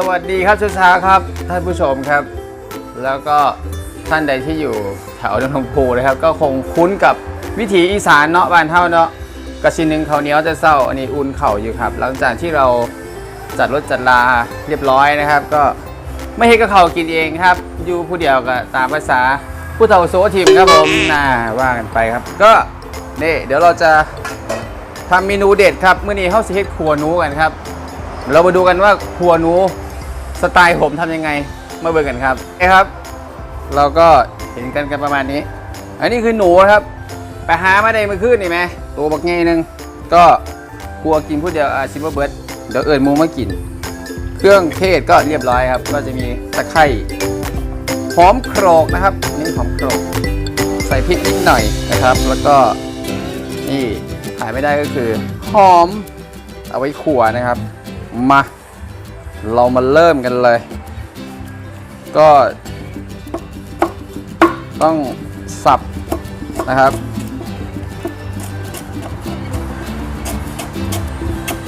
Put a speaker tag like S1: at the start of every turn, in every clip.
S1: สวัสดีครับเช้าๆครับ ท่านผู้ชมครับ แล้วก็ท่านใดที่อยู่แถวดงทงพูนะครับ ก็คงคุ้นกับวิถีอีสานเนาะบ้านเฮาเนาะกระชินหนึ่งเขาเนี้ยจะเศร้าอันนี้อุ่นเข่าอยู่ครับ หลังจากที่เราจัดรถจัดลาเรียบร้อยนะครับ ก็ไม่ให้กับเขากินเองครับ อยู่ผู้เดียวก็ตามภาษาผู้เฒ่าโซทีมครับผมน่าว่ากันไปครับ ก็นี่เดี๋ยวเราจะทำเมนูเด็ดครับเมื่อนี้เข้าสิเฮ็ดครัวนูกันครับ เรามาดูกันว่าครัวนู สไตล์ผมทำยังไงมาเบิ่งกันครับเอ้ครับ เราก็เห็นกันกันประมาณนี้ อันนี้คือหนูครับ ไปหามาได้มื่อคืนนี่ไหมตัวบักไงหนึงก็ครัวกินผู้เดียวอาชิบเบิร์ดเดี๋ยวเอิญมูมากิน เครื่องเทศก็เรียบร้อยครับ ก็จะมีตะไคร้หอมโครกนะครับนี่หอมโครก ใส่พริกนิดหน่อยนะครับ แล้วก็นี่ขายไม่ได้ก็คือหอม เอาไว้ขัวนะครับมา เรามาเริ่มกันเลย ก็ ต้องสับนะครับ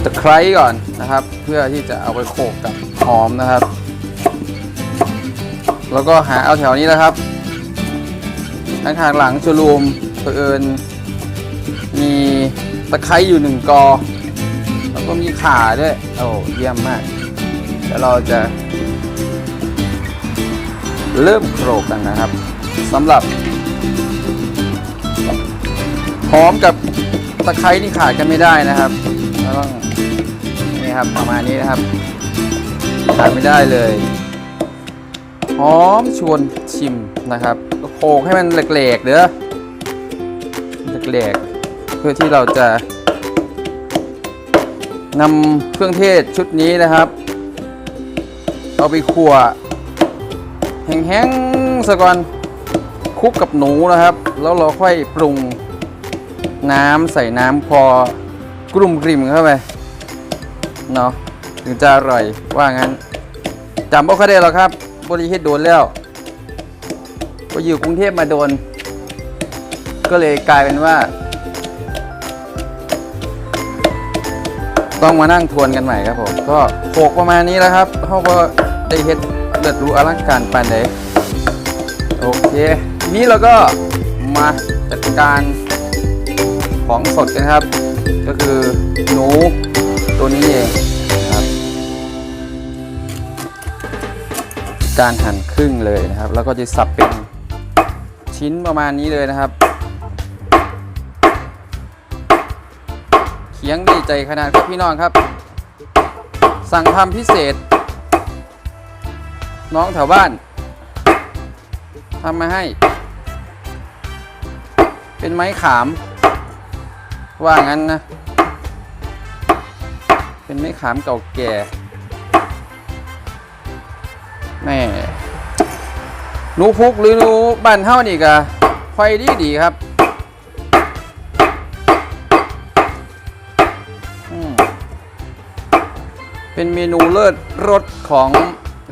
S1: ตะไคร้ก่อนนะครับ เพื่อที่จะเอาไปโขกกับหอมนะครับ แล้วก็หาเอาแถวนี้นะครับทางทางหลังชูรูมเผอิญมีตะไคร้อยู่หนึ่งกอ แล้วก็มีขาด้วย โอ้เยี่ยมมาก เดี๋ยวเราจะ เริ่มโขลกกันนะครับสำหรับหอมกับตะไคร้นี่ขาดกันไม่ได้นะครับเราต้องนี่ครับประมาณนี้นะครับขาดไม่ได้เลยหอมชวนชิมนะครับโขลกให้มันแหลกๆเด้อแหลกๆเพื่อที่เราจะนำเครื่องเทศชุดนี้นะครับ เอาไปคั่วแห้งๆสะก่อนคลุกกับหนูนะครับ แล้วเราค่อยปรุงน้ำใส่น้ำพอกลุ่มกลิ่มเข้าไปเนาะถึงจะอร่อยว่างั้นจำบ่ค่อยได้หรอกครับบริเฮ็ดโดนแล้วก็อยู่กรุงเทพมาโดน ก็เลยกลายเป็นว่า ต้องมานั่งทวนกันใหม่ครับผม ก็โขกประมาณนี้แล้วครับเขาก็ ได้เฮ็ดเดือดรู้อลังการปานใดโอเคทีนี้เราก็มาจัดการของสดกันครับ ก็คือหนูตัวนี้เองครับ การหั่นครึ่งเลยนะครับ แล้วก็จะสับเป็นชิ้นประมาณนี้เลยนะครับเขียงดีใจขนาดครับพี่น้องครับ สั่งทำพิเศษ น้องแถวบ้านทำมาให้ เป็นไม้ขาม ว่างั้นนะ เป็นไม้ขามเก่าแก่แม่หนูพุกหรือหนูบ้านเฮานี่กะไฟดีดีครับเป็นเมนูเลิศรสของ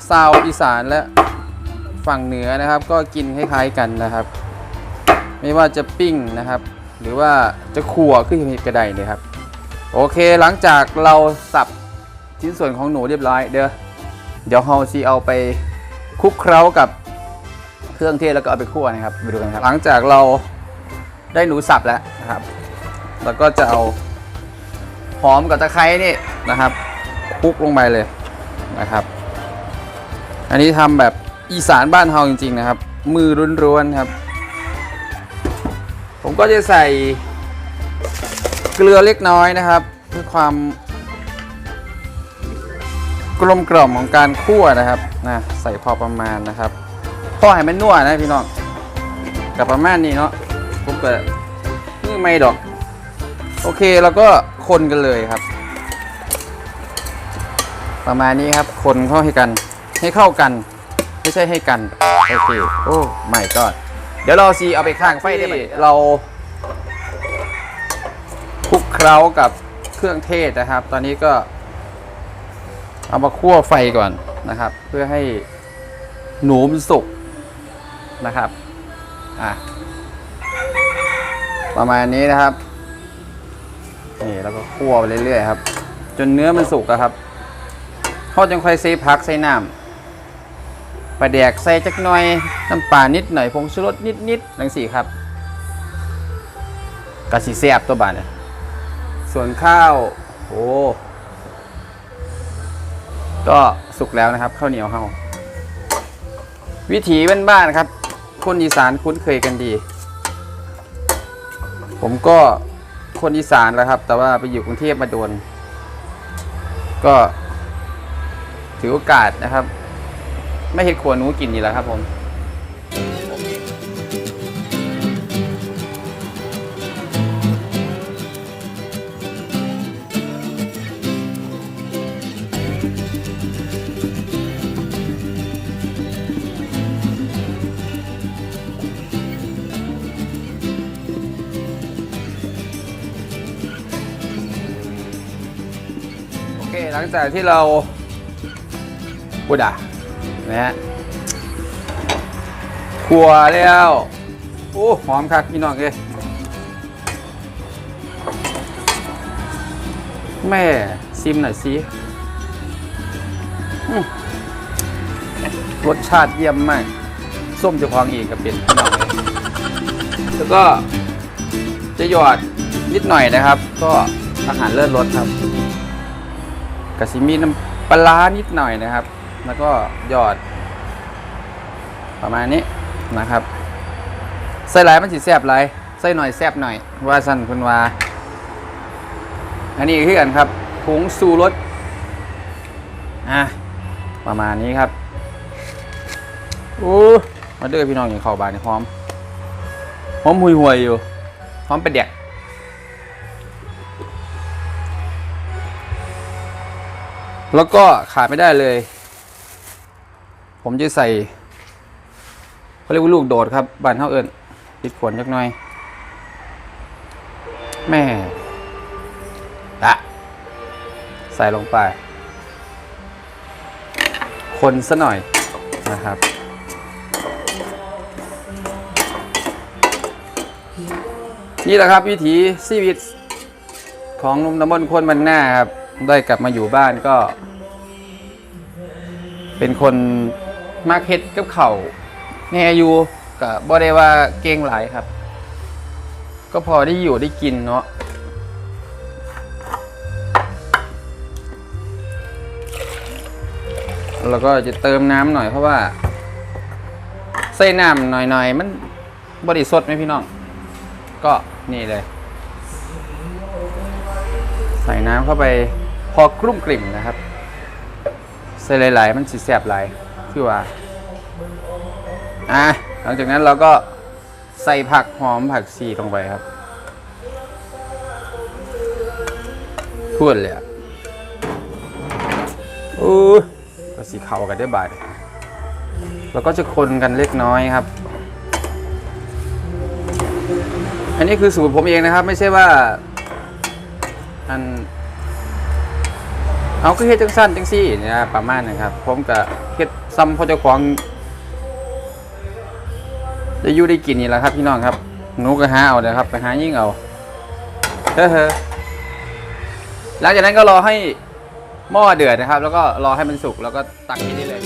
S1: ซาวอีสานและฝั่งเหนือนะครับ ก็กินคล้ายๆกันนะครับ ไม่ว่าจะปิ้งนะครับ หรือว่าจะขั่วขึ้นกระไดเลยครับ โอเคหลังจากเราสับชิ้นส่วนของหนูเรียบร้อย เดี๋ยวเดี๋ยวเฮาซีเอาไปคลุกเคล้ากับเครื่องเทศแล้วก็เอาไปคั่วนะครับไปดูกันครับ หลังจากเราได้หนูสับแล้วนะครับ แล้วก็จะเอาหอมกับตะไคร้นี่นะครับคลุกลงไปเลยนะครับ อันนี้ทำแบบอีสานบ้านเฮาจริง ๆ นะครับ มือร้วนๆครับ ผมก็จะใส่เกลือเล็กน้อยนะครับ เพื่อความ กลมกล่อมของการคั่วนะครับนะใส่พอประมาณนะครับพอให้มันนัวนะพี่น้องกับประมาณนี้เนาะผมก็นี่ไม่ดอก โอเคแล้วก็คนกันเลยครับ ประมาณนี้ครับ คนเข้าให้กัน ให้เข้ากัน ไม่ใช่ให้กันโอเคโอ้ไม่ก็เดี๋ยวเราซีเอาไปข้างไฟได้ไหมเราคลุกเคล้ากับเครื่องเทศนะครับ ตอนนี้ก็ เอามาคั่วไฟก่อนนะครับ เพื่อให้หนูมันสุกนะครับอะประมาณนี้นะครับนี่แล้วก็คั่วไปเรื่อยๆครับ จนเนื้อมันสุกอะครับเขาจังค่อยใส่ผักใส่น้ำ ปลาแดกใส่จักหน่อย น้ำปลานิดหน่อยผงชูรสนิดนิดๆจังสี่ครับกะสิแซบตัวบาดเนี่ยส่วนข้าวโอ้ก็สุกแล้วนะครับข้าวเหนียวเฮาวิถีบ้านๆครับคนอีสานคุ้นเคยกันดี ผมก็คนอีสานแหล้วครับ แต่ว่าไปอยู่กรุงเทพมาโดน ก็ถือโอกาสนะครับ ไม่เห็ดขวหนูกินนี่แหละครับผมโอเคหลังจากที่เราบูดา นะฮะครัวแล้วโอ้หอมครับพี่น้องเอ้ยแม่ซิมหน่อยสิรสชาติเยี่ยมมาก ส้มจะพองอีกกับเป็นพี่น้องเลยแล้วก็จะหยอดนิดหน่อยนะครับ ก็อาหารเลิศรสครับกะสิมีน้ำปลาร้านิดหน่อยนะครับ แล้วก็หยอด ประมาณนี้นะครับ ใส่หลายมันสิแซบหลายใส่หน่อยแซบหน่อย ว่าสั่นคุณว่า อันนี้คือกันครับผงสูรสอะประมาณนี้ครับอู้มาเด้อพี่น้องอย่างเข้าบานหอมหอมหุยหวยๆอยู่หอมเป็นแดกแล้วก็ขาดไม่ได้เลย ผมจะใส่เขาเรียกว่าลูกโดดครับบานเท่าเอิญติดขวนจักหน่อย แม่ตะใส่ลงไป คนซะหน่อยนะครับนี่แหละครับวิถีชีวิตของนุ่มตำบลคนมันหน้าครับ ได้กลับมาอยู่บ้านก็ เป็นคน มักเฮ็ดกับเขาวแน่อยู่กับบ่ได้ว่าเก่งหลายครับ ก็พอได้อยู่ได้กินเนาะแล้วก็จะเติมน้ำหน่อยเพราะว่าใส่น้ำหน่อยๆ มันบริสดไหมพี่น้อง ก็นี่เลย ใส่น้ำเข้าไปพอกรุ่มกลิ่มนะครับ ใส่หลายๆ มันสิแสบหลาย คือว่าอะหลังจากนั้นเราก็ใส่ผักหอมผักชีลงไปครับพูดเลยอะอู้ก็สีเข้ากันได้บาดแล้วก็จะคนกันเล็กน้อยครับ อันนี้คือสูตรผมเองนะครับ ไม่ใช่ว่าอันเอาก็เฮ็ดจังสั้นจังซี่เนะประมาณนะครับ ผมก็เฮ็ด ซ้ำพอเจ้าของจะอยู่ได้กินนี่แหละครับ พี่น้องครับหนูก็หาเอาเลยครับไปหายิ่งเอาเฮ้อหลังจากนั้นก็รอให้หม้อเดือดนะครับ แล้วก็รอให้มันสุกแล้วก็ตักกินได้เลย